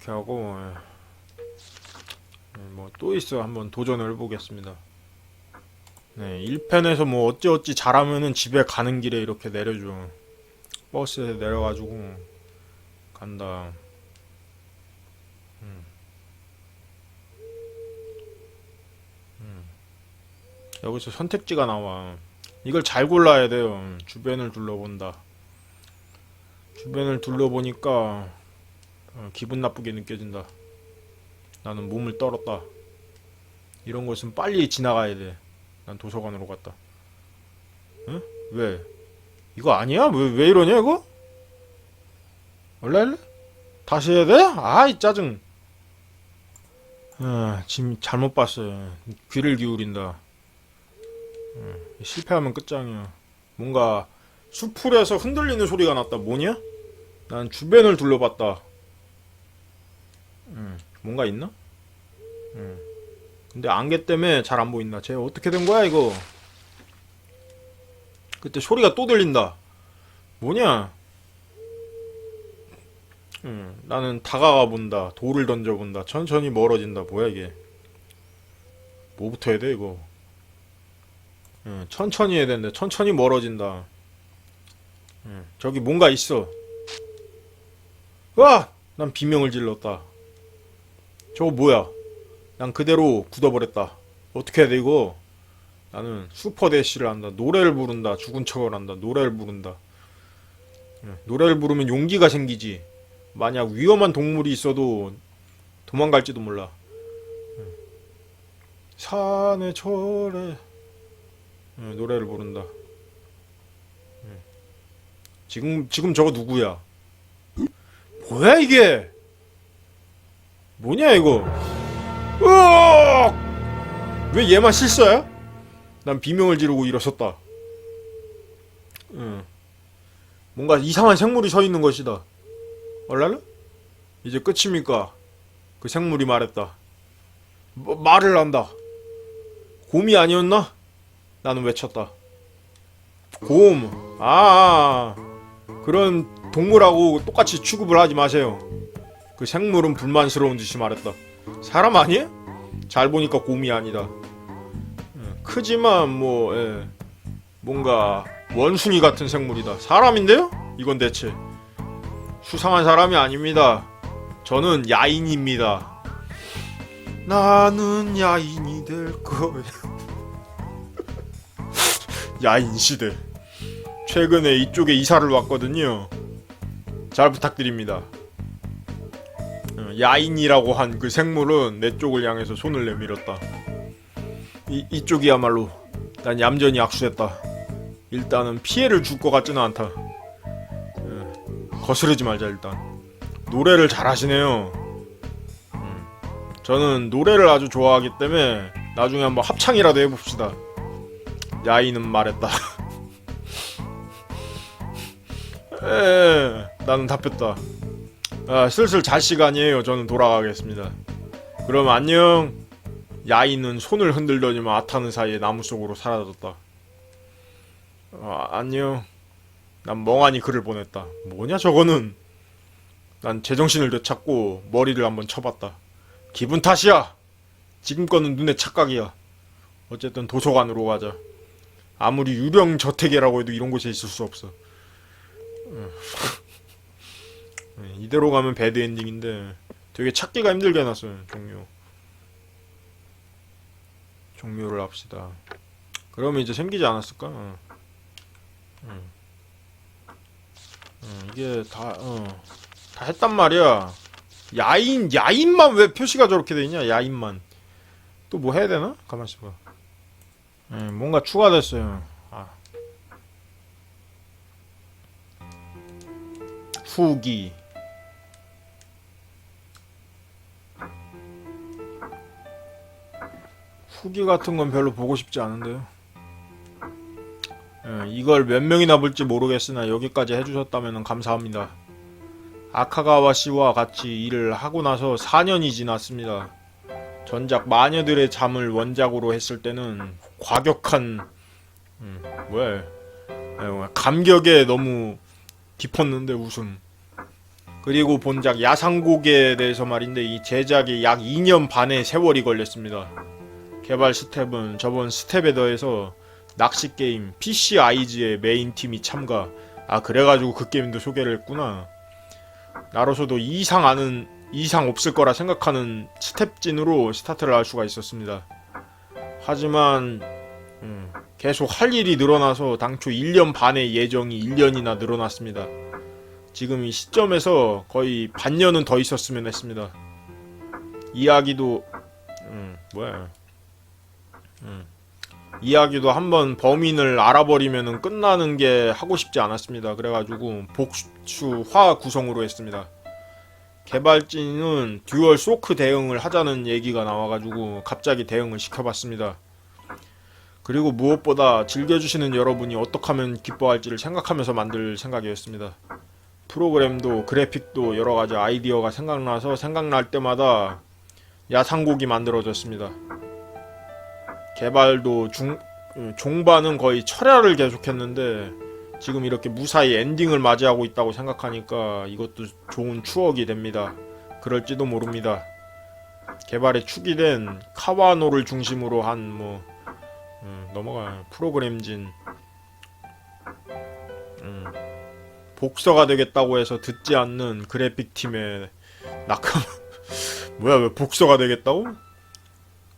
이렇게 하고 뭐 또 있어 한번 도전을 해보겠습니다. 네 1편에서 뭐 어찌어찌 잘하면은 집에 가는 길에 이렇게 내려줘 버스에 내려가지고 간다. 음. 음. 여기서 선택지가 나와. 이걸 잘 골라야 돼요. 주변을 둘러본다. 주변을 둘러보니까 어, 기분 나쁘게 느껴진다. 나는 몸을 떨었다. 이런 것은 빨리 지나가야 돼. 난 도서관으로 갔다. 응? 왜? 이거 아니야? 왜, 왜 이러냐, 이거? 원래 할래? 다시 해야 돼? 아이, 짜증. 아, 지금 잘못 봤어요. 귀를 기울인다. 응, 실패하면 끝장이야. 뭔가 수풀에서 흔들리는 소리가 났다. 뭐냐? 난 주변을 둘러봤다. 응, 뭔가 있나? 응. 근데 안개 때문에 잘 안 보인다. 쟤 어떻게 된 거야, 이거? 그때 소리가 또 들린다. 뭐냐? 응, 나는 다가가 본다. 돌을 던져 본다. 천천히 멀어진다. 뭐야 이게? 뭐부터 해야 돼 이거? 응, 천천히 해야 되는데 천천히 멀어진다. 응, 저기 뭔가 있어. 와! 난 비명을 질렀다. 저거 뭐야? 난 그대로 굳어버렸다. 어떻게 해야 돼 이거? 나는 슈퍼대시를 한다. 노래를 부른다. 죽은 척을 한다. 노래를 부른다. 응, 노래를 부르면 용기가 생기지. 만약 위험한 동물이 있어도 도망갈지도 몰라. 응. 산에 철에 응, 노래를 부른다. 응. 지금 지금 저거 누구야? 뭐야 이게? 뭐냐 이거? 으악! 왜 얘만 실수야? 난 비명을 지르고 일어섰다. 응. 뭔가 이상한 생물이 서 있는 것이다. 얼랄라? 이제 끝입니까? 그 생물이 말했다. 뭐, 말을 한다. 곰이 아니었나? 나는 외쳤다. 곰. 아, 아. 그런 동물하고 똑같이 취급을 하지 마세요. 그 생물은 불만스러운 듯이 말했다. 사람 아니에요? 잘 보니까 곰이 아니다. 예, 크지만 뭐 예, 뭔가 원숭이 같은 생물이다. 사람인데요? 이건 대체 수상한 사람이 아닙니다. 저는 야인입니다. 나는 야인이 될 거야. 야인 시대. 최근에 이쪽에 이사를 왔거든요. 잘 부탁드립니다. 어, 야인이라고 한 그 생물은 내 쪽을 향해서 손을 내밀었다. 이, 이쪽이야말로 난 얌전히 악수했다. 일단은 피해를 줄 것 같지는 않다. 어, 거스르지 말자 일단. 노래를 잘하시네요. 음, 저는 노래를 아주 좋아하기 때문에 나중에 한번 합창이라도 해봅시다. 야인은 말했다. 에, 나는 답했다. 아, 슬슬 잘 시간이에요. 저는 돌아가겠습니다. 그럼 안녕. 야인은 손을 흔들더니만 아타는 사이에 나무 속으로 사라졌다. 아, 안녕. 난 멍하니 글을 보냈다. 뭐냐 저거는? 난 제정신을 되찾고 머리를 한번 쳐봤다. 기분 탓이야. 지금 거는 눈에 착각이야. 어쨌든 도서관으로 가자. 아무리 유령 저택이라고 해도 이런 곳에 있을 수 없어. 음. 네, 이대로 가면 배드 엔딩인데 되게 찾기가 힘들게 해놨어요 종료. 종료를 합시다. 그러면 이제 생기지 않았을까? 어. 응. 응, 이게 다, 어, 다 했단 말이야. 야인, 야인만 왜 표시가 저렇게 돼 있냐? 야인만. 또 뭐 해야 되나? 가만 있어봐. 응, 뭔가 추가됐어요. 아. 후기. 후기 같은 건 별로 보고 싶지 않은데요. 예, 이걸 몇 명이나 볼지 모르겠으나 여기까지 해주셨다면 감사합니다. 아카가와 씨와 같이 일을 하고 나서 4년이 지났습니다. 전작 마녀들의 잠을 원작으로 했을 때는 과격한 음, 왜 예, 감격에 너무 깊었는데 웃음 그리고 본작 야상곡에 대해서 말인데 이 제작이 약 2년 반의 세월이 걸렸습니다. 개발 스텝은 저번 스텝에 더해서 낚시 게임 PC 아이즈의 메인 팀이 참가. 아 그래가지고 그 게임도 소개를 했구나. 나로서도 이상 아는 이상 없을 거라 생각하는 스텝진으로 스타트를 할 수가 있었습니다. 하지만 음, 계속 할 일이 늘어나서 당초 1년 반의 예정이 1년이나 늘어났습니다. 지금 이 시점에서 거의 반년은 더 있었으면 했습니다. 이야기도 음, 뭐야? 음, 이야기도 한번 범인을 알아버리면은 끝나는 게 하고 싶지 않았습니다. 그래가지고 복수화 구성으로 했습니다. 개발진은 듀얼 소크 대응을 하자는 얘기가 나와가지고 갑자기 대응을 시켜봤습니다. 그리고 무엇보다 즐겨주시는 여러분이 어떻게 하면 기뻐할지를 생각하면서 만들 생각이었습니다. 프로그램도 그래픽도 여러 가지 아이디어가 생각나서 생각날 때마다 야상곡이 만들어졌습니다. 개발도 중, 음, 종반은 거의 철야를 계속했는데 지금 이렇게 무사히 엔딩을 맞이하고 있다고 생각하니까 이것도 좋은 추억이 됩니다. 그럴지도 모릅니다. 개발에 축이 된 카와노를 중심으로 한 뭐 넘어가 프로그램진 음, 복서가 되겠다고 해서 듣지 않는 그래픽 팀의 낙하 뭐야 왜 복서가 되겠다고?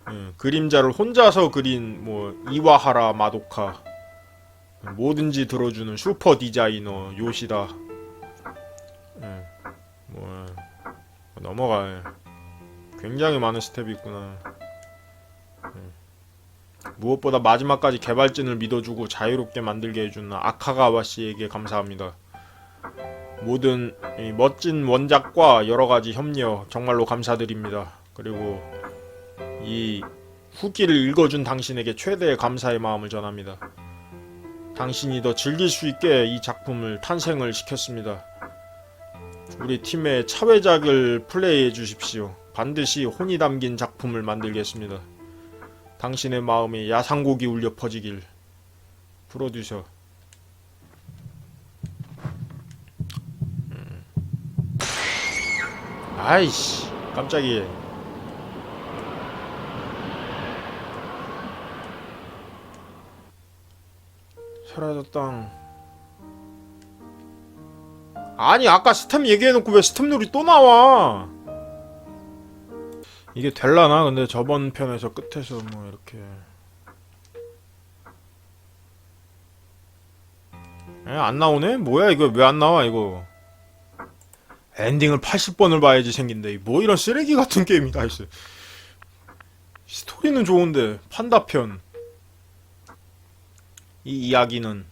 음, 그림자를 혼자서 그린 뭐 이와하라 마도카 뭐든지 들어주는 슈퍼 디자이너 요시다. 음, 뭐 넘어가. 굉장히 많은 스텝이 있구나. 음. 무엇보다 마지막까지 개발진을 믿어주고 자유롭게 만들게 해준 아카가와 씨에게 감사합니다. 모든 이 멋진 원작과 여러 가지 협력 정말로 감사드립니다. 그리고 이 후기를 읽어준 당신에게 최대의 감사의 마음을 전합니다. 당신이 더 즐길 수 있게 이 작품을 탄생을 시켰습니다. 우리 팀의 차회작을 플레이해 주십시오. 반드시 혼이 담긴 작품을 만들겠습니다. 당신의 마음에 야상곡이 울려 퍼지길. 프로듀서. 음. 아이씨, 깜짝이야. 사라졌당. 아니 아까 스탬 얘기해놓고 왜 스탬 놀이 또 나와? 이게 될라나? 근데 저번 편에서 끝에서 뭐 이렇게 에? 안 나오네? 뭐야 이거 왜 안 나와 이거 엔딩을 80번을 봐야지 생긴데 뭐 이런 쓰레기 같은 게임이 다 있어 스토리는 좋은데 판다편 이 이야기는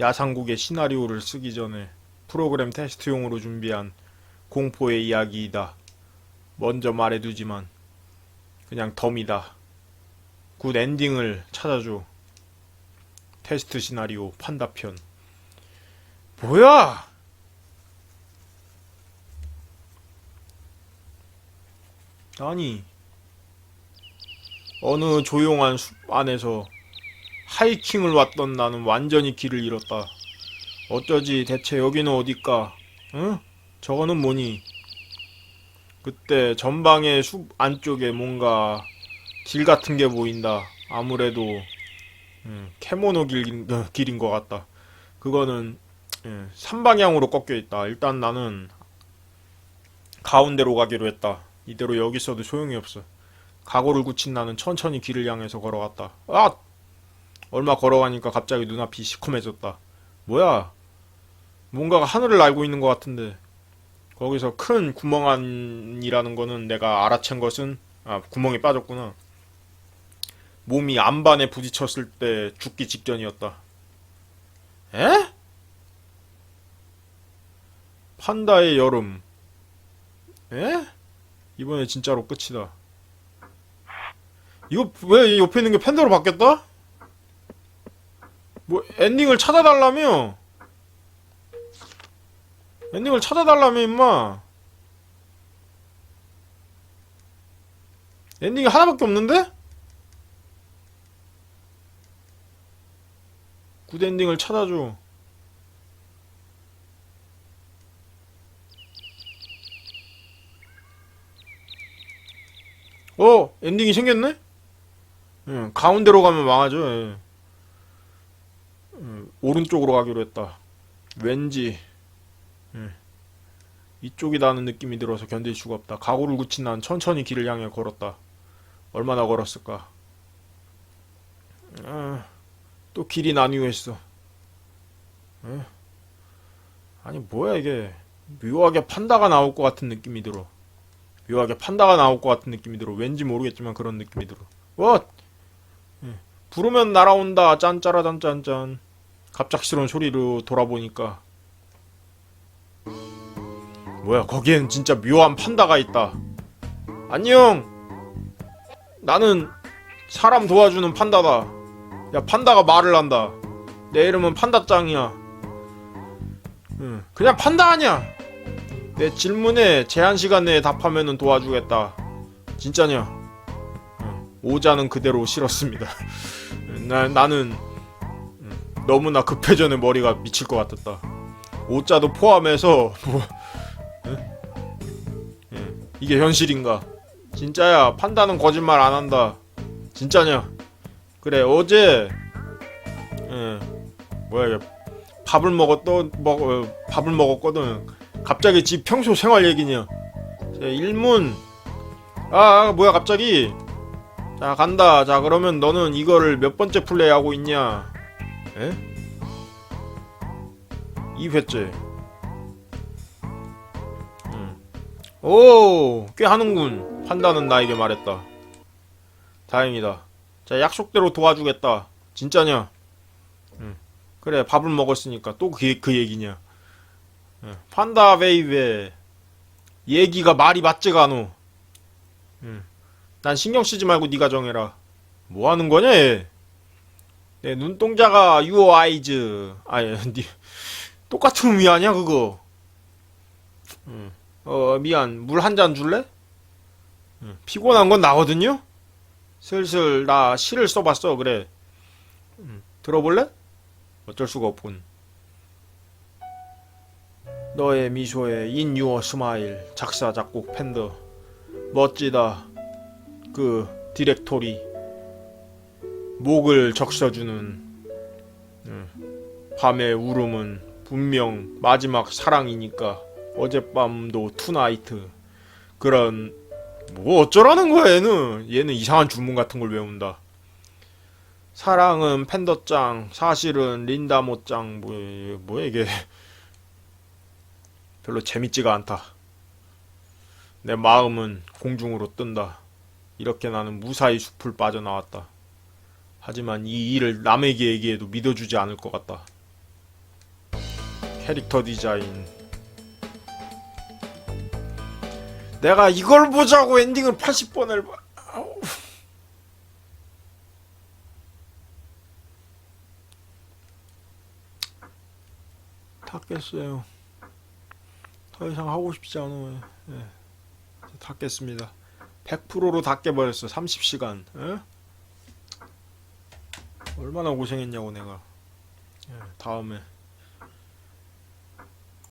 야상국의 시나리오를 쓰기 전에 프로그램 테스트용으로 준비한 공포의 이야기이다. 먼저 말해두지만 그냥 덤이다. 굿 엔딩을 찾아줘. 테스트 시나리오 판다편. 뭐야? 아니 어느 조용한 숲 안에서 하이킹을 왔던 나는 완전히 길을 잃었다. 어쩌지 대체 여기는 어딜까? 응? 저거는 뭐니? 그때 전방의 숲 안쪽에 뭔가 길 같은 게 보인다. 아무래도 음, 캐모노 길, 어, 길인 것 같다. 그거는 예, 3방향으로 꺾여 있다. 일단 나는 가운데로 가기로 했다. 이대로 여기 있어도 소용이 없어. 각오를 굳힌 나는 천천히 길을 향해서 걸어갔다. 아! 얼마 걸어가니까 갑자기 눈앞이 시커매졌다. 뭐야? 뭔가가 하늘을 날고 있는 것 같은데. 거기서 큰 구멍 안이라는 거는 내가 알아챈 것은, 아, 구멍이 빠졌구나. 몸이 안반에 부딪혔을 때 죽기 직전이었다. 에? 판다의 여름. 에? 이번에 진짜로 끝이다. 이거 왜 옆에 있는 게 팬더로 바뀌었다? 뭐 엔딩을 찾아달라며 엔딩을 찾아달라며 임마 엔딩이 하나밖에 없는데? 굿 엔딩을 찾아줘 어! 엔딩이 생겼네? 응, 가운데로 가면 망하죠 예. 음, 오른쪽으로 가기로 했다. 왠지 예, 이쪽이다는 느낌이 들어서 견딜 수가 없다. 각오를 굳힌 난 천천히 길을 향해 걸었다. 얼마나 걸었을까? 아, 또 길이 나뉘어 있어. 예? 아니 뭐야 이게 묘하게 판다가 나올 것 같은 느낌이 들어. 묘하게 판다가 나올 것 같은 느낌이 들어. 왠지 모르겠지만 그런 느낌이 들어. 와! 예. 부르면 날아온다. 짠짜라 짠짠짠. 갑작스러운 소리로 돌아보니까 뭐야 거기엔 진짜 묘한 판다가 있다. 안녕. 나는 사람 도와주는 판다다. 야 판다가 말을 한다. 내 이름은 판다짱이야. 응, 그냥 판다 아니야. 내 질문에 제한 시간 내에 답하면은 도와주겠다. 진짜냐? 응, 오자는 그대로 싫었습니다. 나, 나는 응, 너무나 급해전에 머리가 미칠 것 같았다. 오자도 포함해서 뭐 응? 응, 이게 현실인가? 진짜야 판다는 거짓말 안 한다. 진짜냐? 그래 어제 응, 뭐야 밥을 먹었던 먹 어, 밥을 먹었거든. 갑자기 지 평소 생활 얘기냐? 자, 일문. 아, 아, 뭐야 갑자기? 자 간다. 자 그러면 너는 이거를 몇 번째 플레이하고 있냐? 에? 2회째. 음. 오, 꽤 하는군. 판다는 나에게 말했다. 다행이다. 자 약속대로 도와주겠다. 진짜냐? 그래 밥을 먹었으니까 또그 그 얘기냐 예, 판다 베이베 얘기가 말이 맞지가 않어 응. 난 신경 쓰지 말고 네가 정해라 뭐 하는 거냐 얘 내 눈동자가 유어 아이즈 아니 니 똑같은 의미 아니야 그거 응. 어 미안 물 한 잔 줄래? 응. 피곤한 건 나거든요 슬슬 나 시를 써봤어 그래 응. 들어볼래? 어쩔 수가 없군. 너의 미소에 인 유어 스마일 작사 작곡 팬더 멋지다 그 디렉토리 목을 적셔주는 음, 밤의 울음은 분명 마지막 사랑이니까 어젯밤도 투나이트 그런 뭐 어쩌라는 거야 얘는 얘는 이상한 주문 같은 걸 외운다 사랑은 팬더짱, 사실은 린다 모짱, 뭐, 뭐야 이게. 별로 재밌지가 않다. 내 마음은 공중으로 뜬다. 이렇게 나는 무사히 숲을 빠져나왔다. 하지만 이 일을 남에게 얘기해도 믿어주지 않을 것 같다. 캐릭터 디자인. 내가 이걸 보자고 엔딩을 80번을 봐. 아우. 다 깼어요. 더 이상 하고 싶지 않아요. 예. 다 깼습니다. 100%로 다 깨버렸어. 30시간. 예? 얼마나 고생했냐고 내가. 예, 다음에